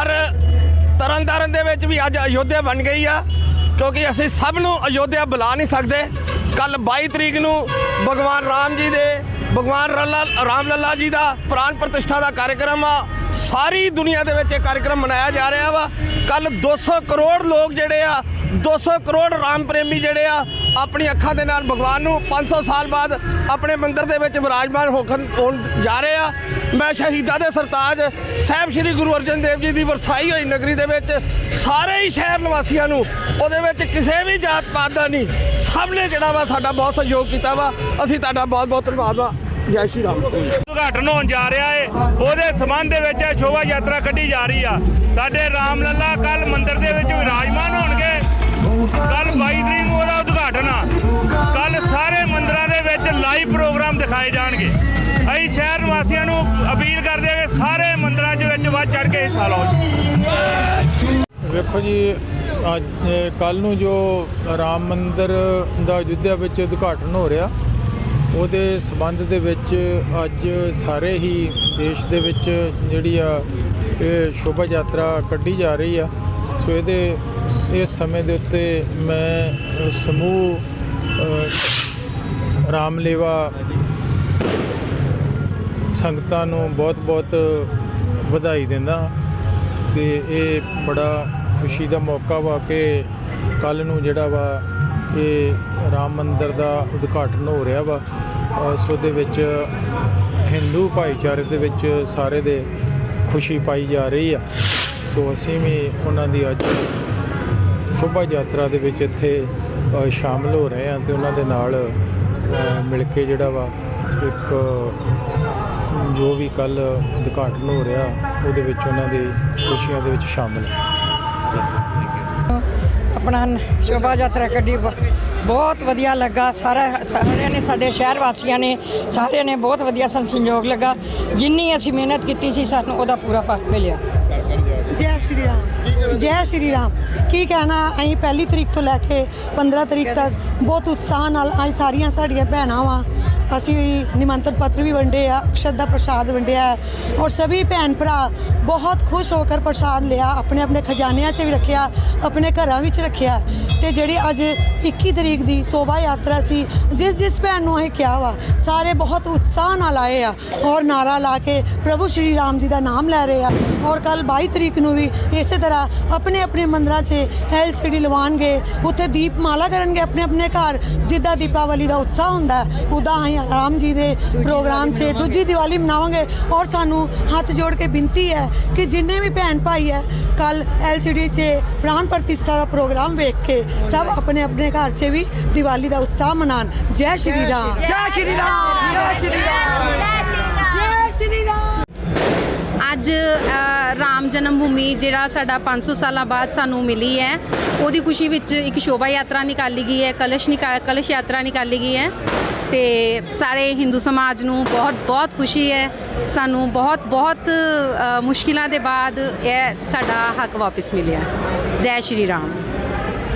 ਪਰ ਤਰਨਤਾਰਨ ਦੇ ਵਿੱਚ ਵੀ ਅੱਜ ਅਯੋਧਿਆ ਬਣ ਗਈ ਆ, ਕਿਉਂਕਿ ਅਸੀਂ ਸਭ ਨੂੰ ਅਯੋਧਿਆ ਬੁਲਾ ਨਹੀਂ ਸਕਦੇ। ਕੱਲ 22 ਤਰੀਕ ਨੂੰ ਭਗਵਾਨ ਰਾਮ ਜੀ ਦੇ ਭਗਵਾਨ ਰੱਲਾ ਰਾਮ ਲੱਲਾ ਜੀ ਦਾ ਪ੍ਰਾਨ ਪ੍ਰਤਿਸ਼ਠਾ ਦਾ ਕਾਰਜਕ੍ਰਮ ਆ। ਸਾਰੀ ਦੁਨੀਆ ਦੇ ਵਿੱਚ ਇਹ ਕਾਰਜਕ੍ਰਮ ਮਨਾਇਆ ਜਾ ਰਿਹਾ ਵਾ। ਕੱਲ 200 ਕਰੋੜ ਲੋਕ ਜਿਹੜੇ ਆ 200 ਕਰੋੜ ਰਾਮ ਪ੍ਰੇਮੀ ਜਿਹੜੇ ਆ, ਆਪਣੀ ਅੱਖਾਂ ਦੇ ਨਾਲ ਭਗਵਾਨ ਨੂੰ 500 ਸਾਲ ਬਾਅਦ ਆਪਣੇ ਮੰਦਿਰ ਦੇ ਵਿੱਚ ਵਿਰਾਜਮਾਨ ਹੋਖਨ ਹੋਣ ਜਾ ਰਹੇ ਆ। ਮੈਂ ਸ਼ਹੀਦਾਂ ਦੇ ਸਰਤਾਜ, ਸਾਹਿਬ ਸ੍ਰੀ ਗੁਰੂ ਅਰਜਨ ਦੇਵ ਜੀ ਦੀ ਵਰਸਾਈ ਹੋਈ ਨਗਰੀ ਦੇ ਵਿੱਚ ਸਾਰੇ ਹੀ ਸ਼ਹਿਰ ਨਿਵਾਸੀਆਂ ਨੂੰ ਉਹਦੇ ਵਿੱਚ ਕਿਸੇ ਵੀ ਜਾਤ ਪਾਤ ਦਾ ਨਹੀਂ, ਸਭ ਨੇ ਜਿਹੜਾ ਵਾ ਸਾਡਾ ਬਹੁਤ ਸਹਿਯੋਗ ਕੀਤਾ ਵਾ। ਅਸੀਂ ਤੁਹਾਡਾ ਬਹੁਤ ਬਹੁਤ ਧੰਨਵਾਦ ਵਾ। ਜੈ ਸ਼੍ਰੀ ਰਾਮ। ਉਦਘਾਟਨ ਹੋਣ ਜਾ ਰਿਹਾ ਏ ਉਹਦੇ ਸਬੰਧ ਦੇ ਵਿੱਚ ਇਹ ਸ਼ੋਭਾ ਯਾਤਰਾ ਕੱਢੀ ਜਾ ਰਹੀ ਆ। ਸਾਡੇ ਰਾਮ ਲੱਲਾ ਕੱਲ ਮੰਦਿਰ ਦੇ ਵਿੱਚ ਵਿਰਾਜਮਾਨ ਹੋਣਗੇ। ਕੱਲ 22 ਤਰੀਕ ਨੂੰ ਉਹਦਾ ਉਦਘਾਟਨ ਆ। ਕੱਲ ਸਾਰੇ ਮੰਦਿਰਾਂ ਦੇ ਵਿੱਚ ਲਾਈਵ ਪ੍ਰੋਗਰਾਮ ਦਿਖਾਏ ਜਾਣਗੇ। ਅਸੀਂ ਸ਼ਹਿਰ ਨਿਵਾਸੀਆਂ ਨੂੰ ਅਪੀਲ ਕਰਦੇ ਹਾਂ ਕਿ ਸਾਰੇ ਮੰਦਿਰਾਂ ਦੇ ਵਿੱਚ ਵੱਧ ਚੜ ਕੇ ਹਿੱਸਾ ਲਓ ਜੀ। ਵੇਖੋ ਜੀ ਅੱਜ ਕੱਲ ਨੂੰ ਜੋ ਰਾਮ ਮੰਦਿਰ ਦਾ ਅਯੁੱਧਿਆ ਵਿੱਚ ਉਦਘਾਟਨ ਹੋ ਰਿਹਾ ਉਹਦੇ ਸਬੰਧ ਦੇ ਵਿੱਚ ਅੱਜ ਸਾਰੇ ਹੀ ਦੇਸ਼ ਦੇ ਵਿੱਚ ਜਿਹੜੀ ਆ ਇਹ ਸ਼ੋਭਾ ਯਾਤਰਾ ਕੱਢੀ ਜਾ ਰਹੀ ਆ। ਸੋ ਇਹਦੇ ਇਸ ਸਮੇਂ ਦੇ ਉੱਤੇ ਮੈਂ ਸਮੂਹ ਅ, ਰਾਮਲੇਵਾ ਸੰਗਤਾਂ ਨੂੰ ਬਹੁਤ-ਬਹੁਤ ਵਧਾਈ ਦਿੰਦਾ ਤੇ ਇਹ ਬੜਾ ਖੁਸ਼ੀ ਦਾ ਮੌਕਾ ਵਾ ਕਿ ਕੱਲ ਨੂੰ ਜਿਹੜਾ ਵਾ ਇਹ ਰਾਮ ਮੰਦਿਰ ਦਾ ਉਦਘਾਟਨ ਹੋ ਰਿਹਾ ਵਾ। ਅ, ਸੋ ਦੇ ਵਿੱਚ ਹਿੰਦੂ ਭਾਈਚਾਰੇ ਦੇ ਵਿੱਚ ਸਾਰੇ ਦੇ ਖੁਸ਼ੀ ਪਾਈ ਜਾ ਰਹੀ ਆ। ਸੋ ਅਸੀਂ ਵੀ ਉਹਨਾਂ ਦੀ ਅੱਜ ਸ਼ੋਭਾ ਯਾਤਰਾ ਦੇ ਵਿੱਚ ਇੱਥੇ ਅ, ਸ਼ਾਮਲ ਹੋ ਰਹੇ ਹਾਂ ਤੇ ਉਹਨਾਂ ਦੇ ਨਾਲ ਮਿਲ ਕੇ ਜਿਹੜਾ ਵਾ ਇੱਕ ਜੋ ਵੀ ਕੱਲ ਉਦਘਾਟਨ ਹੋ ਰਿਹਾ ਉਹਦੇ ਵਿੱਚ ਉਹਨਾਂ ਦੀ ਖੁਸ਼ੀਆਂ ਦੇ ਵਿੱਚ ਸ਼ਾਮਲ ਹੈ। ਆਪਣਾ ਸ਼ੋਭਾ ਯਾਤਰਾ ਕੱਢੀ। ਬ- ਬਹੁਤ ਵਧੀਆ ਲੱਗਾ। ਸਾਰਾ, ਸਾਰਿਆਂ ਨੇ ਸਾਡੇ ਸ਼ਹਿਰ ਵਾਸੀਆਂ ਨੇ, ਸਾਰਿਆਂ ਨੇ ਬਹੁਤ ਵਧੀਆ ਸਾਨੂੰ ਸੰਯੋਗ ਲੱਗਾ। ਜਿੰਨੀ ਅਸੀਂ ਮਿਹਨਤ ਕੀਤੀ ਸੀ, ਸਾਨੂੰ ਉਹਦਾ ਪੂਰਾ ਫਲ ਮਿਲਿਆ। ਜੈ ਸ਼੍ਰੀ ਰਾਮ। ਜੈ ਸ਼੍ਰੀ ਰਾਮ। ਕੀ ਕਹਿਣਾ, ਅਸੀਂ ਪਹਿਲੀ ਤਰੀਕ ਤੋਂ ਲੈ ਕੇ 15 ਤਰੀਕ ਤੱਕ ਬਹੁਤ ਉਤਸ਼ਾਹ ਨਾਲ ਅਸੀਂ ਸਾਰੀਆਂ ਸਾਡੀਆਂ ਭੈਣਾਂ ਵਾਂ। ਅਸੀਂ ਨਿਮੰਤਰਣ ਪੱਤਰ ਵੀ ਵੰਡੇ ਆ ਅਕਸ਼ਤ ਦਾ ਪ੍ਰਸ਼ਾਦ ਵੰਡਿਆ ਔਰ ਸਭੀ ਭੈਣ ਭਰਾ ਬਹੁਤ ਖੁਸ਼ ਹੋ ਕੇ ਪ੍ਰਸ਼ਾਦ ਲਿਆ ਆਪਣੇ ਆਪਣੇ ਖਜ਼ਾਨਿਆਂ 'ਚ ਵੀ ਰੱਖਿਆ, ਆਪਣੇ ਘਰਾਂ ਵਿੱਚ ਰੱਖਿਆ ਤੇ ਜਿਹੜੀ ਅੱਜ 21 ਤਰੀਕ ਦੀ ਸ਼ੋਭਾ ਯਾਤਰਾ ਸੀ, ਜਿਸ ਜਿਸ ਭੈਣ ਨੂੰ ਅਸੀਂ ਕਿਹਾ ਵਾ, ਸਾਰੇ ਬਹੁਤ ਉਤਸ਼ਾਹ ਨਾਲ ਆਏ ਆ, ਔਰ ਨਾਰਾ ਲਾ ਕੇ ਪ੍ਰਭੂ ਸ਼੍ਰੀ ਰਾਮ ਜੀ ਦਾ ਨਾਮ ਲੈ ਰਹੇ ਆ, ਔਰ ਕੱਲ 22 ਤਰੀਕ ਨੂੰ ਵੀ ਇਸੇ ਤਰ੍ਹਾਂ ਆਪਣੇ ਆਪਣੇ ਮੰਦਰਾਂ 'ਚ ਐਲਸੀਡੀ ਲਵਾਉਣਗੇ, ਉੱਥੇ ਦੀਪਮਾਲਾ ਕਰਨਗੇ ਆਪਣੇ ਆਪਣੇ ਘਰ, ਜਿੱਦਾਂ ਦੀਪਾਵਲੀ ਦਾ ਉਤਸ਼ਾਹ ਹੁੰਦਾ ਉਦਾਂ ਅਸੀਂ ਰਾਮ ਜੀ ਦੇ ਪ੍ਰੋਗਰਾਮ 'ਚ ਦੂਜੀ ਦੀਵਾਲੀ ਮਨਾਵਾਂਗੇ, ਔਰ ਸਾਨੂੰ ਹੱਥ ਜੋੜ ਕੇ ਬੇਨਤੀ ਹੈ ਕਿ ਜਿੰਨੇ ਵੀ ਭੈਣ ਭਾਈ ਹੈ ਕੱਲ ਐਲਸੀਡੀ 'ਚ ਪ੍ਰਾਣ ਪ੍ਰਤਿਸ਼ਠਾ ਦਾ ਪ੍ਰੋਗਰਾਮ ਵੇਖ ਕੇ ਸਭ ਆਪਣੇ ਆਪਣੇ ਘਰ 'ਚ ਵੀ ਦੀਵਾਲੀ ਦਾ ਉਤਸ਼ਾਹ ਮਨਾਉਣ। ਜੈ ਸ਼੍ਰੀ ਰਾਮ। ਜੈ ਸ਼੍ਰੀ ਰਾਮ। ਜੈ ਸ਼੍ਰੀ ਰਾਮ। ਜੈ ਸ਼੍ਰੀ ਰਾਮ। ਅੱਜ ਰਾਮ ਜਨਮ ਭੂਮੀ ਜਿਹੜਾ ਸਾਡਾ 500 ਸਾਲਾਂ ਬਾਅਦ ਸਾਨੂੰ ਮਿਲੀ ਹੈ। ਉਹਦੀ ਖੁਸ਼ੀ ਵਿੱਚ ਇੱਕ ਸ਼ੋਭਾ ਯਾਤਰਾ ਨਿਕਾਲੀ ਗਈ ਹੈ ਕਲਸ਼ ਨਿਕਾ ਕਲਸ਼ ਯਾਤਰਾ ਨਿਕਾਲੀ ਗਈ ਹੈ। ਤੇ ਸਾਰੇ ਹਿੰਦੂ ਸਮਾਜ ਨੂੰ ਬਹੁਤ ਬਹੁਤ ਖੁਸ਼ੀ ਹੈ। ਸਾਨੂੰ ਬਹੁਤ ਬਹੁਤ ਮੁਸ਼ਕਿਲਾਂ ਦੇ ਬਾਅਦ ਇਹ ਸਾਡਾ ਹੱਕ ਵਾਪਸ ਮਿਲਿਆ। ਜੈ ਸ਼੍ਰੀ ਰਾਮ।